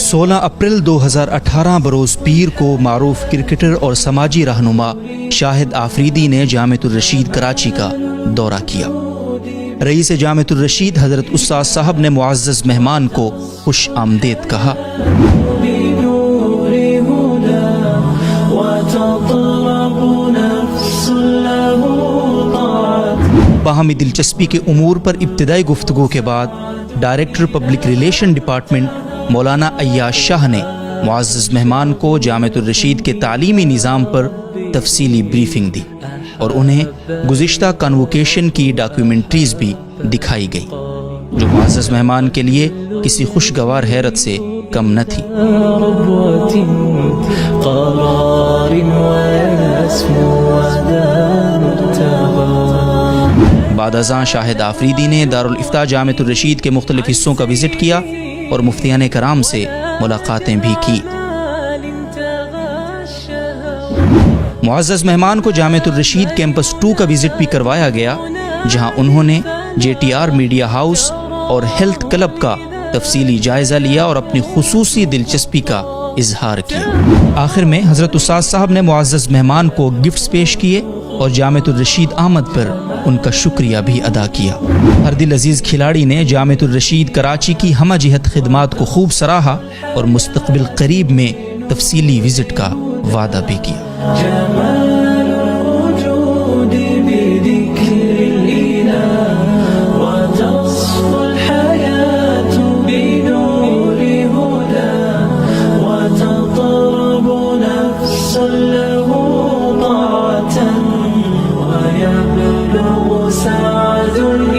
سولہ اپریل دو ہزار اٹھارہ بروز پیر کو معروف کرکٹر اور سماجی رہنما شاہد آفریدی نے جامع الرشید کراچی کا دورہ کیا۔ رئیس جامع الرشید حضرت استاد صاحب نے معزز مہمان کو خوش آمدید کہا۔ باہمی دلچسپی کے امور پر ابتدائی گفتگو کے بعد ڈائریکٹر پبلک ریلیشن ڈپارٹمنٹ مولانا ایاش شاہ نے معزز مہمان کو جامع الرشید کے تعلیمی نظام پر تفصیلی بریفنگ دی اور انہیں گزشتہ کنوکیشن کی ڈاکیومنٹریز بھی دکھائی گئی۔ جو معزز مہمان کے لیے کسی خوشگوار حیرت سے کم نہ تھی۔ بعد ازاں شاہد آفریدی نے دارالفتاح جامع الرشید کے مختلف حصوں کا وزٹ کیا اور مفتیان کرام سے ملاقاتیں بھی کی۔ معزز مہمان کو جامع الرشید کیمپس ٹو کا وزٹ بھی کروایا گیا، جہاں انہوں نے J T R media house اور ہیلتھ کلب کا تفصیلی جائزہ لیا اور اپنی خصوصی دلچسپی کا اظہار کیا آخر میں حضرت استاد صاحب نے معزز مہمان کو گفٹس پیش کیے اور جامع الرشید احمد پر ان کا شکریہ بھی ادا کیا۔ ہر دل عزیز کھلاڑی نے جامع الرشید کراچی کی ہمہ جہت خدمات کو خوب سراہا اور مستقبل قریب میں تفصیلی وزٹ کا وعدہ بھی کیا۔ দুনিয়া